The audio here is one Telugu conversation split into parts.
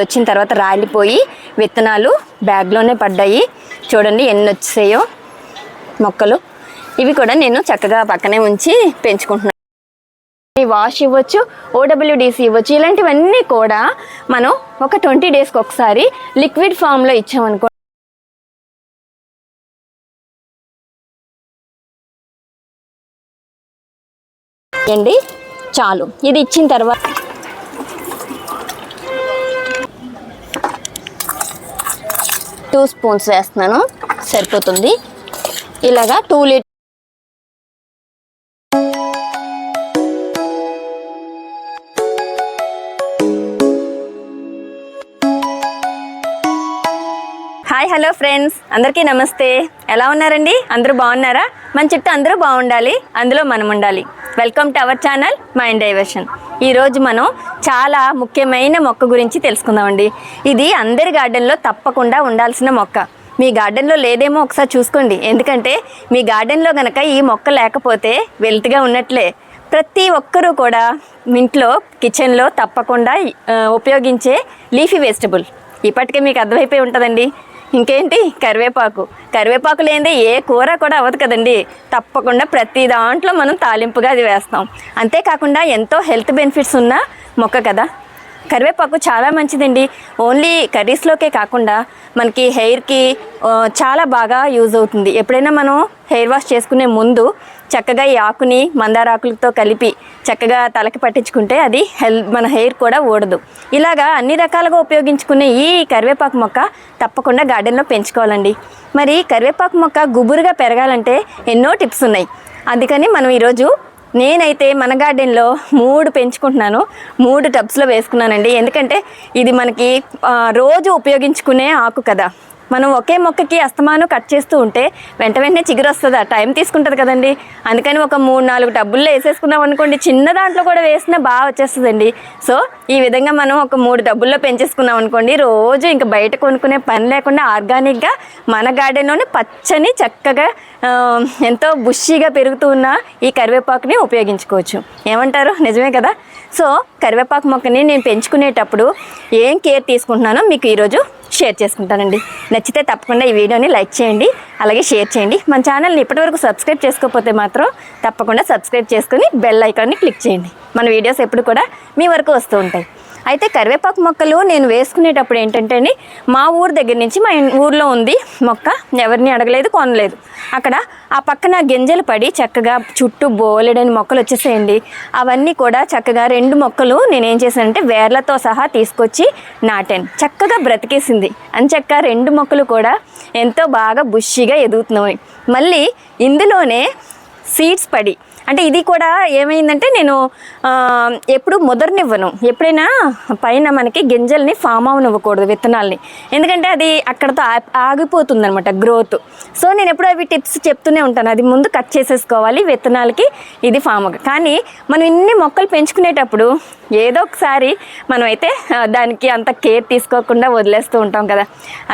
వచ్చిన తర్వాత రాలిపోయి విత్తనాలు బ్యాగ్లోనే పడ్డాయి. చూడండి ఎన్ని వచ్చాయో మొక్కలు. ఇవి కూడా నేను చక్కగా పక్కనే ఉంచి పెంచుకుంటున్నాను వాష్ ఇవ్వచ్చు ఓడబ్ల్యూడిసి ఇవ్వచ్చు ఇలాంటివన్నీ కూడా మనం ఒక ట్వంటీ డేస్కి ఒకసారి లిక్విడ్ ఫామ్లో ఇచ్చామనుకో అండి చాలు. ఇది ఇచ్చిన తర్వాత టూ స్పూన్స్ వేస్తున్నాను. సరిపోతుంది. ఇలాగా two litre hi hello friends. అందరికీ నమస్తే. ఎలా ఉన్నారండి? అందరూ బాగున్నారా? మన చుట్టూ అందరూ బాగుండాలి. అందులో మనం ఉండాలి. Welcome to our channel mind diversion. ఈరోజు మనం చాలా ముఖ్యమైన మొక్క గురించి తెలుసుకుందామండి. ఇది అందరి గార్డెన్లో తప్పకుండా ఉండాల్సిన మొక్క. మీ గార్డెన్లో లేదేమో ఒకసారి చూసుకోండి. ఎందుకంటే మీ గార్డెన్లో గనక ఈ మొక్క లేకపోతే వెల్త్గా ఉన్నట్లే. ప్రతి ఒక్కరూ కూడా ఇంట్లో కిచెన్లో తప్పకుండా ఉపయోగించే లీఫీ వెజిటబుల్ ఇప్పటికే మీకు అర్థమైపోయి ఉంటుందండి. ఇంకేంటి? కరివేపాకు. కరివేపాకు లేనిదే ఏ కూర కూడా అవ్వదు కదండి. తప్పకుండా ప్రతి దాంట్లో మనం తాలింపుగా అది వేస్తాం. అంతేకాకుండా ఎంతో హెల్త్ బెనిఫిట్స్ ఉన్న మొక్క కదా. కరివేపాకు చాలా మంచిదండి. ఓన్లీ కర్రీస్లోకే కాకుండా మనకి హెయిర్కి చాలా బాగా యూజ్ అవుతుంది. ఎప్పుడైనా మనం హెయిర్ వాష్ చేసుకునే ముందు చక్కగా ఈ ఆకుని మందార ఆకులతో కలిపి చక్కగా తలకి పట్టించుకుంటే అది హెల్ మన హెయిర్ కూడా ఊడదు. ఇలాగా అన్ని రకాలుగా ఉపయోగించుకునే ఈ కరివేపాకు మొక్క తప్పకుండా గార్డెన్లో పెంచుకోవాలండి. మరి కరివేపాకు మొక్క గుబురుగా పెరగాలంటే ఎన్నో టిప్స్ ఉన్నాయి. అందుకని మనం ఈరోజు నేనైతే మన గార్డెన్లో మూడు పెంచుకుంటున్నాను. మూడు టబ్స్లో వేసుకున్నానండి. ఎందుకంటే ఇది మనకి రోజు ఉపయోగించుకునే ఆకు కదా. మనం ఒకే మొక్కకి అస్తమానం కట్ చేస్తూ ఉంటే వెంట వెంటనే చిగురు వస్తుంది. టైం తీసుకుంటుంది కదండి. అందుకని ఒక మూడు నాలుగు డబ్బుల్లో వేసేసుకున్నాం అనుకోండి చిన్న దాంట్లో కూడా వేసినా బాగా వచ్చేస్తుందండి. సో ఈ విధంగా మనం ఒక మూడు డబ్బుల్లో పెంచేసుకున్నాం అనుకోండి రోజు ఇంకా బయట కొనుక్కునే పని లేకుండా ఆర్గానిక్గా మన గార్డెన్లోనే పచ్చని చక్కగా ఎంతో బుషీగా పెరుగుతూ ఉన్న ఈ కరివేపాకుని ఉపయోగించుకోవచ్చు. ఏమంటారు? నిజమే కదా? సో కరివేపాకు మొక్కని నేను పెంచుకునేటప్పుడు ఏం కేర్ తీసుకుంటున్నానో మీకు ఈరోజు షేర్ చేసుకుంటానండి. నచ్చితే తప్పకుండా ఈ వీడియోని లైక్ చేయండి అలాగే షేర్ చేయండి. మన ఛానల్ని ఇప్పటివరకు సబ్స్క్రైబ్ చేసుకోకపోతే మాత్రం తప్పకుండా సబ్స్క్రైబ్ చేసుకుని బెల్ ఐకాన్ని క్లిక్ చేయండి. మన వీడియోస్ ఎప్పుడు కూడా మీ వరకు వస్తూ ఉంటాయి. అయితే కరివేపాకు మొక్కలు నేను వేసుకునేటప్పుడు ఏంటంటే అండి మా ఊరు దగ్గర నుంచి మా ఊర్లో ఉంది మొక్క. ఎవరిని అడగలేదు కొనలేదు. అక్కడ ఆ పక్కన గింజలు పడి చక్కగా చుట్టూ బోలెడని మొక్కలు వచ్చేసేయండి. అవన్నీ కూడా చక్కగా రెండు మొక్కలు నేను ఏం చేశానంటే వేర్లతో సహా తీసుకొచ్చి నాటాను. చక్కగా బ్రతికేసింది. అంచక్క రెండు మొక్కలు కూడా ఎంతో బాగా బుష్షిగా ఎదుగుతున్నాయి. మళ్ళీ ఇందులోనే సీడ్స్ పడి అంటే ఇది కూడా ఏమైందంటే నేను ఎప్పుడు ముదరనివ్వను. ఎప్పుడైనా పైన మనకి గింజల్ని ఫామ్ అవనివ్వకూడదు విత్తనాల్ని. ఎందుకంటే అది అక్కడతో ఆగిపోతుంది అనమాట గ్రోత్ సో నేను ఎప్పుడు అవి టిప్స్ చెప్తూనే ఉంటాను. అది ముందు కట్ చేసేసుకోవాలి విత్తనాలకి ఇది ఫామ్ కానీ మనం ఇన్ని మొక్కలు పెంచుకునేటప్పుడు ఏదో ఒకసారి మనం అయితే దానికి అంత కేర్ తీసుకోకుండా వదిలేస్తూ ఉంటాం కదా.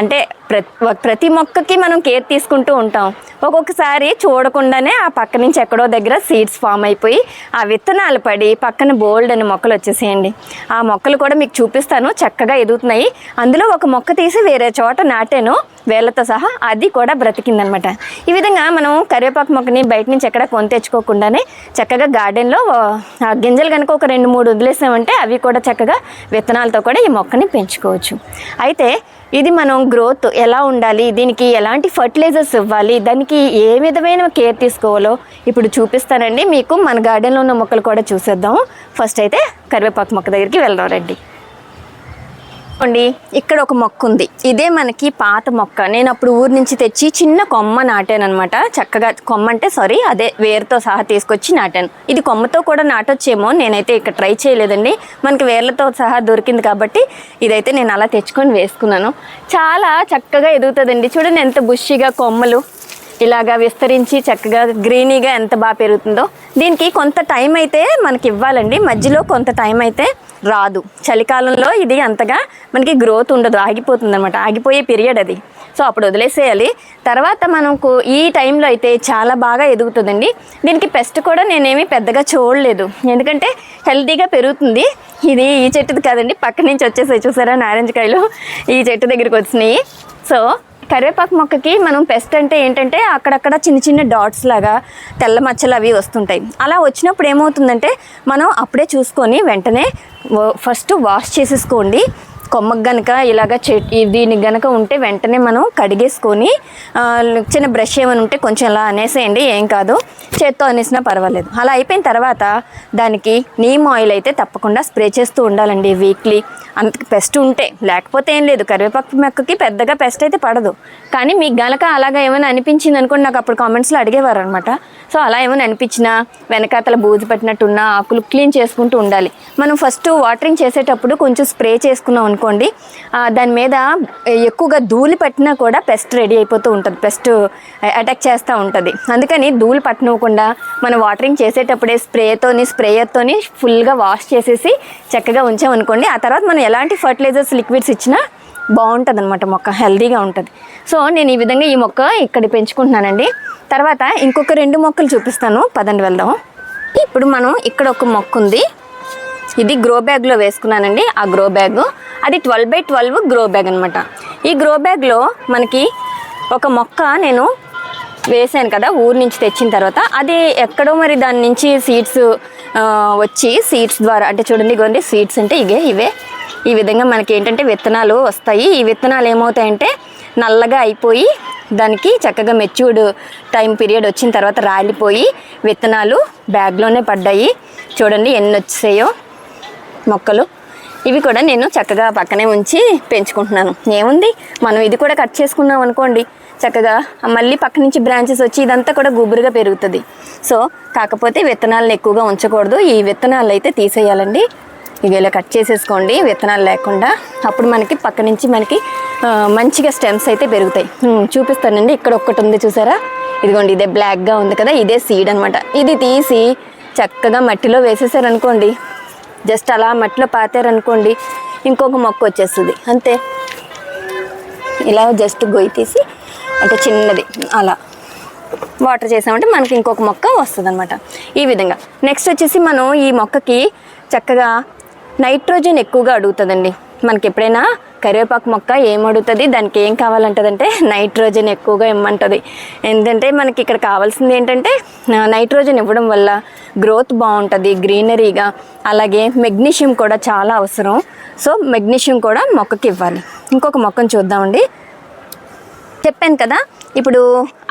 అంటే ప్రతి ప్రతి మొక్కకి మనం కేర్ తీసుకుంటూ ఉంటాం. ఒక్కొక్కసారి చూడకుండానే ఆ పక్క నుంచి ఎక్కడో దగ్గర సీడ్స్ ఫామ్ అయిపోయి ఆ విత్తనాలు పడి పక్కన బోల్డ్ అని మొక్కలు వచ్చేసేయండి. ఆ మొక్కలు కూడా మీకు చూపిస్తాను. చక్కగా ఎదుగుతున్నాయి. అందులో ఒక మొక్క తీసి వేరే చోట నాటాను. వేళ్ళతో సహా అది కూడా బ్రతికిందనమాట. ఈ విధంగా మనం కరివేపాకు మొక్కని బయట నుంచి ఎక్కడ కొని తెచ్చుకోకుండానే చక్కగా గార్డెన్లో ఆ గింజలు కనుక ఒక రెండు మూడు వదిలేసామంటే అవి కూడా చక్కగా విత్తనాలతో కూడా ఈ మొక్కని పెంచుకోవచ్చు. అయితే ఇది మనం గ్రోత్ ఎలా ఉండాలి? దీనికి ఎలాంటి ఫర్టిలైజర్స్ ఇవ్వాలి? దానికి ఏ విధమైన కేర్ తీసుకోవాలో ఇప్పుడు చూపిస్తానండి. మీకు మన గార్డెన్లో ఉన్న మొక్కలు కూడా చూసేద్దాం ఫస్ట్ అయితే కరివేపాకు మొక్క దగ్గరికి వెళ్దాం రండి. అండి ఇక్కడ ఒక మొక్క ఉంది ఇదే మనకి పాత మొక్క. నేను అప్పుడు ఊరు నుంచి తెచ్చి చిన్న కొమ్మ నాటాను అనమాట చక్కగా కొమ్మ అంటే సారీ అదే వేరుతో సహా తీసుకొచ్చి నాటాను. ఇది కొమ్మతో కూడా నాటొచ్చేమో నేనైతే ఇక్కడ ట్రై చేయలేదండి. మనకి వేర్లతో సహా దొరికింది కాబట్టి ఇదైతే నేను అలా తెచ్చుకొని వేసుకున్నాను. చాలా చక్కగా ఎదుగుతుందండి. చూడండి ఎంత బుషిగా కొమ్మలు. ఇలాగా విస్తరించి చక్కగా గ్రీనీగా ఎంత బాగా పెరుగుతుందో దీనికి కొంత టైం అయితే మనకి ఇవ్వాలండి. మధ్యలో కొంత టైం అయితే రాదు. చలికాలంలో ఇది అంతగా మనకి గ్రోత్ ఉండదు. ఆగిపోతుంది అనమాట ఆగిపోయే పీరియడ్ అది. సో అప్పుడు వదిలేసేయాలి. తర్వాత మనకు ఈ టైంలో అయితే చాలా బాగా ఎదుగుతుందండి. దీనికి పెస్ట్ కూడా నేనేమి పెద్దగా చూడలేదు. ఎందుకంటే హెల్తీగా పెరుగుతుంది. ఇది ఈ చెట్టుది కాదండి. పక్క నుంచి వచ్చేసాయి. చూసారా? నారింజ కాయలు ఈ చెట్టు దగ్గరికి వచ్చినాయి. సో కరివేపాకు మొక్కకి మనం పెస్ట్ అంటే ఏంటంటే అక్కడక్కడ చిన్న చిన్న డాట్స్ లాగా తెల్ల మచ్చలు అవి వస్తుంటాయి. అలా వచ్చినప్పుడు ఏమవుతుందంటే మనం అప్పుడే చూసుకొని వెంటనే ఫస్ట్ వాష్ చేసేసుకోండి. కొమ్మకు గనక ఇలాగ చెట్ దీనికి గనక ఉంటే వెంటనే మనం కడిగేసుకొని చిన్న బ్రష్ ఏమైనా ఉంటే కొంచెం అలా అనేసేయండి ఏం కాదు. చేత్తో అనేసినా పర్వాలేదు. అలా అయిపోయిన తర్వాత దానికి నీమ్ ఆయిల్ అయితే తప్పకుండా స్ప్రే చేస్తూ ఉండాలండి వీక్లీ. అంత పెస్ట్ ఉంటే లేకపోతే ఏం లేదు. కరివేపాకు మొక్కకి పెద్దగా పెస్ట్ అయితే పడదు. కానీ మీకు గనక అలాగా ఏమైనా అనిపించింది అనుకోండి నాకు అప్పుడు కామెంట్స్లో అడిగేవారు అనమాట సో అలా ఏమైనా అనిపించినా వెనకాతల బూజు పట్టినట్టున్న ఆకులు క్లీన్ చేసుకుంటూ ఉండాలి. మనం ఫస్ట్ వాటరింగ్ చేసేటప్పుడు కొంచెం స్ప్రే చేసుకున్నాం అనుకో అనుకోండి దాని మీద ఎక్కువగా ధూళి పట్టినా కూడా పెస్ట్ రెడీ అయిపోతూ ఉంటుంది పెస్ట్ అటాక్ చేస్తూ ఉంటుంది. అందుకని ధూళి పట్టనివ్వకుండా మనం వాటరింగ్ చేసేటప్పుడే స్ప్రేతోని స్ప్రేయర్తోని ఫుల్గా వాష్ చేసేసి చక్కగా ఉంచామనుకోండి ఆ తర్వాత మనం ఎలాంటి ఫర్టిలైజర్స్ లిక్విడ్స్ ఇచ్చినా బాగుంటుంది అనమాట మొక్క హెల్దీగా ఉంటుంది. సో నేను ఈ విధంగా ఈ మొక్క ఇక్కడ పెంచుకుంటున్నానండి. తర్వాత ఇంకొక రెండు మొక్కలు చూపిస్తాను పదండి వెళ్దాం. ఇప్పుడు మనం ఇక్కడ ఒక మొక్క ఉంది ఇది గ్రో బ్యాగ్లో వేసుకున్నానండి ఆ గ్రో బ్యాగ్ అది twelve by twelve grow bag అనమాట ఈ గ్రో బ్యాగ్లో మనకి ఒక మొక్క నేను వేసాను కదా ఊరు నుంచి తెచ్చిన తర్వాత అది ఎక్కడో మరి దాని నుంచి సీడ్స్ వచ్చి సీడ్స్ ద్వారా అంటే చూడండి కొన్ని సీడ్స్ అంటే ఇవే ఇవే. ఈ విధంగా మనకి ఏంటంటే విత్తనాలు వస్తాయి. ఈ విత్తనాలు ఏమవుతాయంటే నల్లగా అయిపోయి దానికి చక్కగా మెచ్యూర్డ్ టైం పీరియడ్ వచ్చిన తర్వాత రాలిపోయి విత్తనాలు బ్యాగ్లోనే పడ్డాయి. చూడండి ఎన్ని వచ్చాయో. మొక్కలు. ఇవి కూడా నేను చక్కగా పక్కనే ఉంచి పెంచుకుంటున్నాను. ఏముంది? మనం ఇది కూడా కట్ చేసుకున్నాం అనుకోండి. చక్కగా మళ్ళీ పక్క నుంచి బ్రాంచెస్ వచ్చి ఇదంతా కూడా గుబురుగా పెరుగుతుంది. సో కాకపోతే విత్తనాలను ఎక్కువగా ఉంచకూడదు. ఈ విత్తనాలు అయితే తీసేయాలండి. ఇవి ఇలా కట్ చేసేసుకోండి. విత్తనాలు లేకుండా అప్పుడు మనకి పక్క నుంచి మనకి మంచిగా స్టెమ్స్ అయితే పెరుగుతాయి. చూపిస్తానండి. ఇక్కడ ఒక్కటి ఉంది చూసారా? ఇదిగోండి ఇదే బ్లాక్గా ఉంది కదా. ఇదే సీడ్ అనమాట ఇది తీసి చక్కగా మట్టిలో వేసేసారనుకోండి జస్ట్ అలా మట్టిలో పాతారనుకోండి ఇంకొక మొక్క వచ్చేస్తుంది. అంతే. ఇలా జస్ట్ గొయ్యి తీసి అంటే చిన్నది అలా వాటర్ చేసామంటే మనకి ఇంకొక మొక్క వస్తుంది అనమాట ఈ విధంగా. నెక్స్ట్ వచ్చేసి మనం ఈ మొక్కకి చక్కగా నైట్రోజన్ ఎక్కువగా అడుగుతుందండి. మనకి ఎప్పుడైనా కరివేపాకు మొక్క ఏం అడుగుతుంది దానికి ఏం కావాలంటుందంటే నైట్రోజన్ ఎక్కువగా ఇమ్మంటుంది. ఎందుకంటే మనకి ఇక్కడ కావాల్సింది ఏంటంటే నైట్రోజన్ ఇవ్వడం వల్ల గ్రోత్ బాగుంటుంది గ్రీనరీగా. అలాగే మెగ్నీషియం కూడా చాలా అవసరం. సో మెగ్నీషియం కూడా మొక్కకి ఇవ్వాలి. ఇంకొక మొక్కను చూద్దామండి. చెప్పాను కదా ఇప్పుడు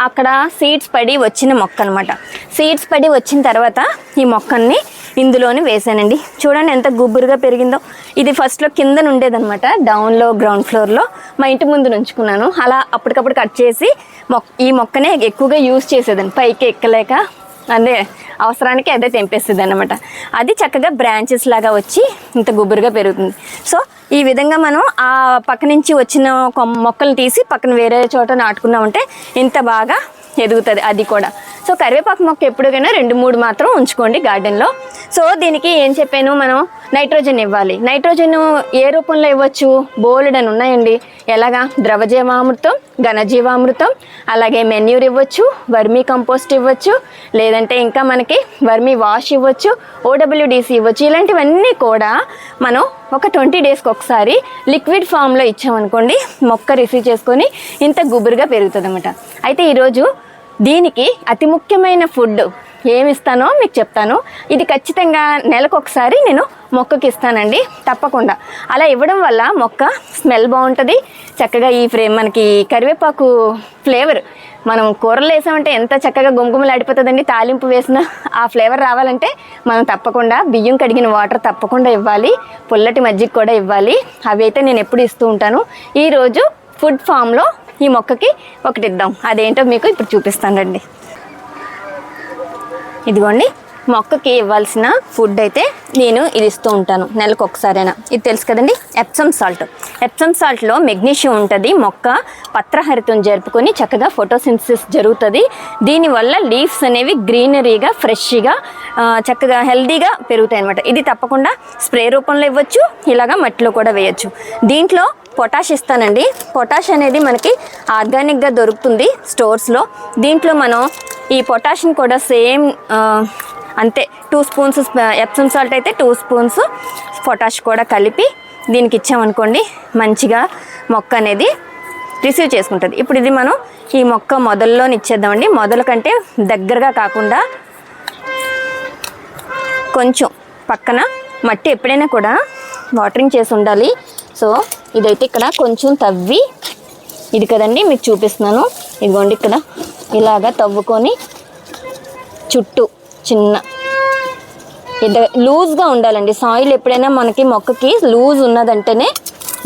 అక్కడ సీడ్స్ పడి వచ్చిన మొక్క అనమాట సీడ్స్ పడి వచ్చిన తర్వాత ఈ మొక్కల్ని ఇందులోని వేసానండి. చూడండి ఎంత గుబురుగా పెరిగిందో. ఇది ఫస్ట్లో కింద ఉండేదనమాట డౌన్లో గ్రౌండ్ ఫ్లోర్లో మా ఇంటి ముందు ఉంచుకున్నాను అలా అప్పటికప్పుడు కట్ చేసి మొక్క ఈ మొక్కనే ఎక్కువగా యూజ్ చేసేదాన్ని. పైకి ఎక్కలేక. అదే అవసరానికి అదే తెంపేస్తుంది అనమాట అది చక్కగా బ్రాంచెస్ లాగా వచ్చి ఇంత గుబురుగా పెరుగుతుంది. సో ఈ విధంగా మనం ఆ పక్క నుంచి వచ్చిన మొక్కలు తీసి పక్కన వేరే చోట నాటుకున్నామంటే ఇంత బాగా ఎదుగుతుంది అది కూడా. సో కరివేపాకు మొక్క ఎప్పుడుకైనా రెండు మూడు మాత్రం ఉంచుకోండి గార్డెన్లో. సో దీనికి ఏం చెప్పాను మనం? నైట్రోజన్ ఇవ్వాలి. నైట్రోజన్ ఏ రూపంలో ఇవ్వచ్చు? బోల్డ్ అని ఉన్నాయండి. ఎలాగా? ద్రవజీవామృతం ఘనజీవామృతం అలాగే మెన్యూర్ ఇవ్వచ్చు వర్మీ కంపోస్ట్ ఇవ్వచ్చు లేదంటే ఇంకా మనకి వర్మీ వాష్ ఇవ్వచ్చు ఓడబ్ల్యూడిసి ఇవ్వచ్చు ఇలాంటివన్నీ కూడా మనం ఒక ట్వంటీ డేస్కి ఒకసారి లిక్విడ్ ఫామ్లో ఇచ్చామనుకోండి మొక్క రిసీవ్ చేసుకొని ఇంత గుబురుగా పెరుగుతుంది అనమాట అయితే ఈరోజు దీనికి అతి ముఖ్యమైన ఫుడ్ ఏమి ఇస్తానో మీకు చెప్తాను. ఇది ఖచ్చితంగా నెలకు ఒకసారి నేను మొక్కకి ఇస్తానండి. తప్పకుండా. అలా ఇవ్వడం వల్ల మొక్క స్మెల్ బాగుంటుంది. చక్కగా ఈ ఫ్రేమ్ మనకి కరివేపాకు ఫ్లేవర్ మనం కూరలు వేసామంటే ఎంత చక్కగా గుమగుమలాడిపోతుందండి. తాలింపు వేసిన ఆ ఫ్లేవర్ రావాలంటే మనం తప్పకుండా బియ్యం కడిగిన వాటర్ తప్పకుండా ఇవ్వాలి. పుల్లటి మజ్జిగ కూడా ఇవ్వాలి. అవి అయితే నేను ఎప్పుడు ఇస్తూ ఉంటాను. ఈరోజు ఫుడ్ ఫామ్లో ఈ మొక్కకి ఒకటి ఇద్దాం. అదేంటో మీకు ఇప్పుడు చూపిస్తానండి ఇదిగోండి. మొక్కకి ఇవ్వాల్సిన ఫుడ్ అయితే నేను ఇది ఇస్తూ ఉంటాను. నెలకు ఒకసారైనా. ఇది తెలుసు కదండి? ఎప్సమ్ సాల్ట్ ఎప్సమ్ సాల్ట్లో మెగ్నీషియం ఉంటుంది. మొక్క పత్రహరితం జరుపుకొని చక్కగా ఫోటోసింథసిస్ జరుగుతుంది. దీనివల్ల లీవ్స్ అనేవి గ్రీనరీగా ఫ్రెష్గా చక్కగా హెల్దీగా పెరుగుతాయి అనమాట ఇది తప్పకుండా స్ప్రే రూపంలో ఇవ్వచ్చు. ఇలాగా మట్టిలో కూడా వేయచ్చు. దీంట్లో పొటాష్ ఇస్తానండి. పొటాష్ అనేది మనకి ఆర్గానిక్గా దొరుకుతుంది స్టోర్స్లో దీంట్లో మనం ఈ పొటాష్ని కూడా సేమ్ అంతే టూ స్పూన్స్ ఎప్సమ్ సాల్ట్ అయితే టూ స్పూన్స్ పొటాష్ కూడా కలిపి దీనికి ఇచ్చామనుకోండి మంచిగా మొక్క అనేది రిసీవ్ చేసుకుంటుంది. ఇప్పుడు ఇది మనం ఈ మొక్క మొదల్లోని ఇచ్చేద్దామండి. మొదల కంటే దగ్గరగా కాకుండా కొంచెం పక్కన మట్టి ఎప్పుడైనా కూడా వాటరింగ్ చేసి ఉండాలి. సో ఇదైతే ఇక్కడ కొంచెం తవ్వి ఇది కదండి మీకు చూపిస్తున్నాను. ఇదిగోండి ఇక్కడ ఇలాగా తవ్వుకొని చుట్టూ చిన్న. ఇది లూజ్గా ఉండాలండి. సాయిల్ ఎప్పుడైనా మనకి మొక్కకి లూజ్ ఉన్నదంటేనే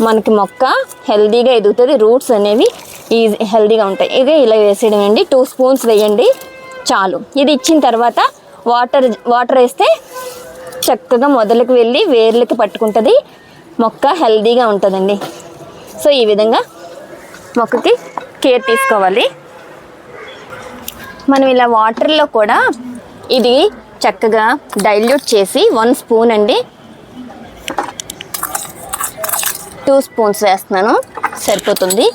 మనకి మొక్క హెల్దీగా ఎదుగుతుంది. రూట్స్ అనేవి ఈజీ హెల్దీగా ఉంటాయి. ఇదే ఇలా వేసేయడం అండి టూ స్పూన్స్ వేయండి. చాలు. ఇది ఇచ్చిన తర్వాత వాటర్ వాటర్ వేస్తే చక్కగా మొదలకు వెళ్ళి వేర్లకి పట్టుకుంటుంది. మొక్క హెల్దీగా ఉంటుందండి. సో ఈ విధంగా మొక్కకి కేర్ తీసుకోవాలి. మనం ఇలా వాటర్లో కూడా ఇది చక్కగా డైల్యూట్ చేసి వన్ స్పూన్ అండి. టూ స్పూన్స్ వేస్తున్నాను. సరిపోతుంది.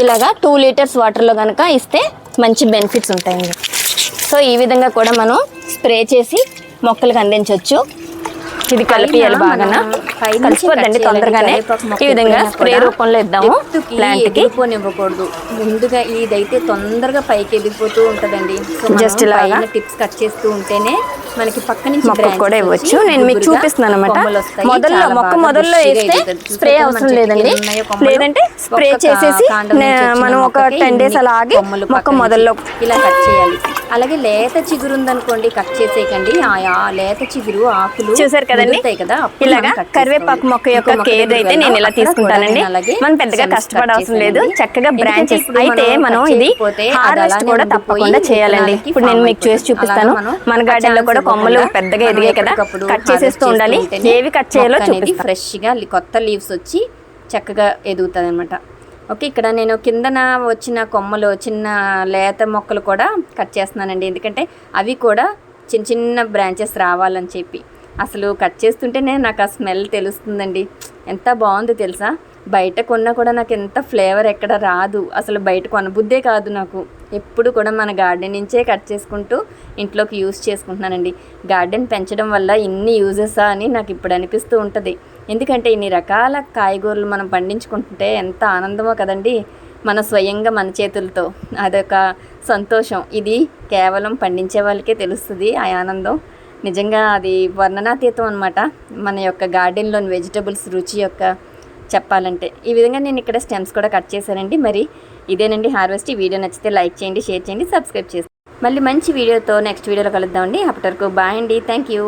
ఇలాగా టూ లీటర్స్ వాటర్లో కనుక ఇస్తే మంచి బెనిఫిట్స్ ఉంటాయండి. సో ఈ విధంగా కూడా మనం స్ప్రే చేసి మొక్కలకు అందించవచ్చు. ఇది కలిపియాలి బాగా కలిసిపోద్దండి తొందరగానే. ఈ విధంగా స్ప్రే రూపంలో ఇద్దాము ఎదిగిపోనివ్వకూడదు. ముందుగా ఇదైతే తొందరగా పైకి ఎదిగిపోతూ ఉంటదండి. Just ఇలాగా. టిప్స్ కట్ చేస్తూ ఉంటేనే మనకి పక్క నుంచి మొక్కకు branches కూడా వచ్చి ఇవ్వచ్చు. నేను మీకు చూపిస్తున్నాను అనమాట. మొదల్లో మొక్క మొదల్లో వేస్తే. స్ప్రే అవసరం లేదండి? లేదంటే స్ప్రే చేసేసి మనం ఒక టెన్ డేస్ అలా ఆగి మొక్క మొదల్లో ఇలా కట్ చేయాలి. అలాగే లేత చిగురు ఉందనుకోండి కట్ చేసేయకండి. ఆ లేత చిగురు ఆకులు చూసారు కదా అప్పుడు ఇలాగా కరివేపాకు. మొక్క యొక్క కేర్ అయితే నేను ఇలా తీసుకుంటానండి మనం పెద్దగా కష్టపడ అవసరం లేదు. చక్కగా బ్రాంచెస్ అయితే మనం ఇది హార్వెస్ట్ కూడా తప్పకుండా చేయాలండి. ఇప్పుడు నేను మీకు చేసి. చూపిస్తాను. మనం గార్డెన్లో కూడా కొమ్మలు పెద్దగా ఎదిగాయి కదా కట్ చేసేస్తూ ఉండాలి. ఏవి కట్ చేయాలో అనేది చూపిస్తాను ఫ్రెష్గా కొత్త లీవ్స్ వచ్చి చక్కగా ఎదుగుతుంది అనమాట ఓకే ఇక్కడ నేను కిందన వచ్చిన కొమ్మలు చిన్న లేత మొక్కలు కూడా కట్ చేస్తున్నానండి. ఎందుకంటే అవి కూడా చిన్న చిన్న బ్రాంచెస్ రావాలని చెప్పి. అసలు కట్ చేస్తుంటేనే నాకు ఆ స్మెల్ తెలుస్తుందండి. ఎంత బాగుంది తెలుసా? బయట కొన్నా కూడా నాకు ఎంత ఫ్లేవర్ ఎక్కడ రాదు. అసలు బయట కొనబుద్దే కాదు నాకు. ఎప్పుడు కూడా మన గార్డెన్ నుంచే కట్ చేసుకుంటూ ఇంట్లోకి యూస్ చేసుకుంటున్నానండి. గార్డెన్ పెంచడం వల్ల ఇన్ని యూజెసా అని నాకు ఇప్పుడు అనిపిస్తూ ఉంటుంది. ఎందుకంటే ఇన్ని రకాల కాయగూరలు మనం పండించుకుంటుంటే ఎంత ఆనందమో కదండి మన స్వయంగా మన చేతులతో. అదొక సంతోషం. ఇది కేవలం పండించే వాళ్ళకే తెలుస్తుంది ఆ ఆనందం. నిజంగా అది వర్ణనాతీతం అనమాట మన యొక్క గార్డెన్లోని వెజిటబుల్స్ రుచి యొక్క చెప్పాలంటే. ఈ విధంగా నేను ఇక్కడ స్టెమ్స్ కూడా కట్ చేశానండి. మరి ఇదేనండి హార్వెస్ట్. ఈ వీడియో నచ్చితే లైక్ చేయండి షేర్ చేయండి సబ్స్క్రైబ్ చేసి. మళ్ళీ మంచి వీడియోతో నెక్స్ట్ వీడియోలో కలుద్దామండి. అప్పటి వరకు బాయ్ అండి. థ్యాంక్ యూ.